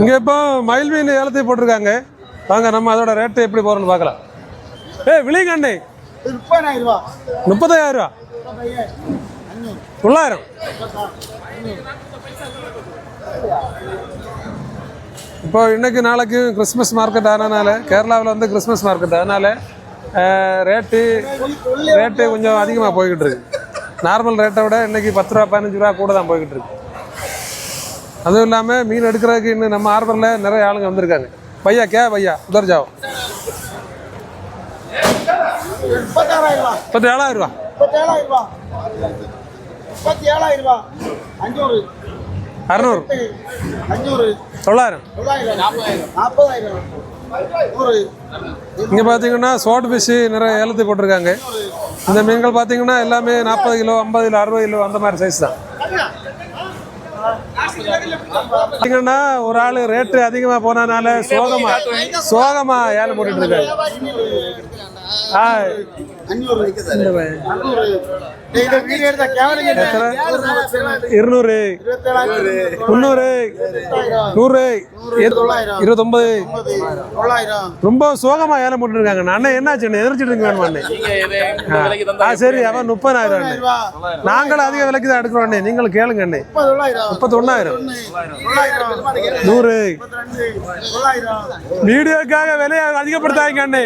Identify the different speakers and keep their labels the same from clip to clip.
Speaker 1: இங்கே இப்போ மயில் மீன் ஏலத்தை போட்டிருக்காங்க. வாங்க நம்ம அதோட ரேட்டு எப்படி போகிறோன்னு பார்க்கலாம். ஏய் விளிங்கண்ணே
Speaker 2: முப்பதாயிரம் ரூபா
Speaker 1: முப்பதாயிரம் ரூபா தொள்ளாயிரம். இப்போ இன்னைக்கு நாளைக்கு கிறிஸ்மஸ் மார்க்கெட் ஆனனால கேரளாவில் வந்து கிறிஸ்மஸ் மார்க்கெட் அதனால ரேட்டு ரேட்டு கொஞ்சம் அதிகமாக போய்கிட்டு இருக்கு. நார்மல் ரேட்டை விட இன்னைக்கு பத்து ரூபா பதினஞ்சு ரூபா கூட தான் போய்கிட்டு இருக்கு. அதுவும் இல்லாமல் மீன் எடுக்கிறதுக்கு இன்னும் நம்ம ஹார்பரில் நிறைய ஆளுங்க வந்திருக்காங்க. பையா கே பையா உதர் ஜாவோ. முப்பத்தி ஏழாயிரம் ரூபா.
Speaker 2: முப்பத்தி ஏழாயிரம் ரூபா. அஞ்சூறு
Speaker 1: அறநூறு.
Speaker 2: அஞ்சூறு
Speaker 1: தொள்ளாயிரம்.
Speaker 2: நாற்பதாயிரம். நூறு.
Speaker 1: இங்கே பார்த்தீங்கன்னா சோட் ஃபிஷ்ஷு நிறைய ஏலத்தை போட்டிருக்காங்க. இந்த மீன்கள் பார்த்தீங்கன்னா எல்லாமே நாற்பது கிலோ ஐம்பது கிலோ அறுபது கிலோ அந்த மாதிரி சைஸ் தான். பார்த்தீங்கன்னா ஒரு ஆள் ரேட்டு அதிகமாக போனதுனால சோகமா சோகமா ஏழு போட்டுட்டு
Speaker 2: இருக்காரு.
Speaker 1: இருநூறு. முந்நூறு. நூறு.
Speaker 2: தொள்ளாயிரம்
Speaker 1: ரொம்ப சோகமா ஏலம் போட்டுட்டு இருக்காங்க அண்ணன் என்னாச்சு அண்ணே? எதிர்ச்சிட்டு இருக்கு வேணுமா அண்ணே? ஆ சரி அவன் முப்பதாயிரம் நாங்களும் அதிக விலைக்கு தான் எடுக்கிறோம் அண்ணே. நீங்களும் கேளுங்க அண்ணே. முப்பத்தொன்னாயிரம். நூறு. வீடியோக்காக விலையை அதிகப்படுத்தாங்க அண்ணே.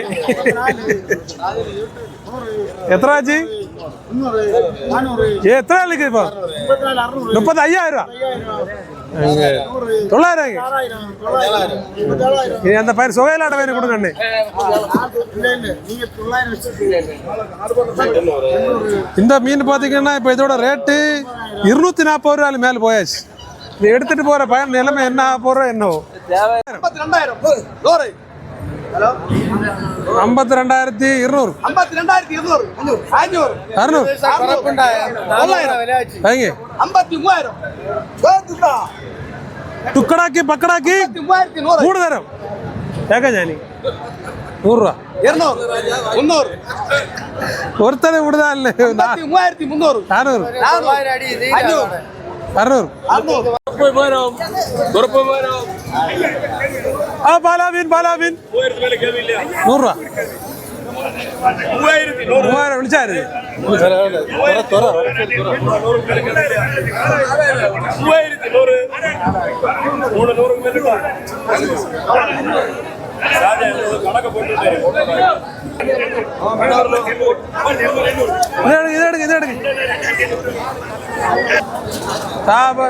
Speaker 1: எத்தனை ஆச்சு எத்தனை ஆளுக்கு இப்போ
Speaker 2: முப்பத்தி
Speaker 1: ஐயாயிரம் தொள்ளாயிரம் அந்த பையன் சுகையிலாட்ட பையனை கொடுங்க அண்ணே இந்த மீன் பார்த்தீங்கன்னா இப்போ இதோட ரேட்டு இருநூத்தி நாற்பது ரூபாய் மேலே போயாச்சு இது எடுத்துட்டு போற பையன் நிலைமை என்ன போறோம் என்னவோ
Speaker 2: ഹലോ? അമ്പത്തിരണ്ടായിരത്തി ഇരുന്നൂറ്. അമ്പത്തിരണ്ടായിരത്തി
Speaker 1: ഇരുന്നൂറ്. അഞ്ഞൂറ്. അറുന്നൂറ്.
Speaker 2: തൊള്ളായിരം അമ്പത്തി മൂവായിരം ടുക്കടാക്കി
Speaker 1: പക്കടാക്കി.
Speaker 2: മൂന്ന്
Speaker 1: തരം
Speaker 2: കേക്കാം ഞാൻ
Speaker 1: നൂറ് രൂപ.
Speaker 2: ഇരുന്നൂറ്. മുന്നൂറ്.
Speaker 1: ഒരുത്തരം ഇവിടുന്നല്ലേ മൂവായിരത്തി മുന്നൂറ്. നാനൂറ്.
Speaker 2: അറുന്നൂറ്. അറുന്നൂറ്.
Speaker 1: ஒருத்தனை விடுதா இல்லை
Speaker 2: ஐம்பத்தி மூவாயிரத்தி முந்நூறு
Speaker 1: நானூறு
Speaker 2: அஞ்சூறு
Speaker 1: அறுநூறு
Speaker 2: அறுநூறு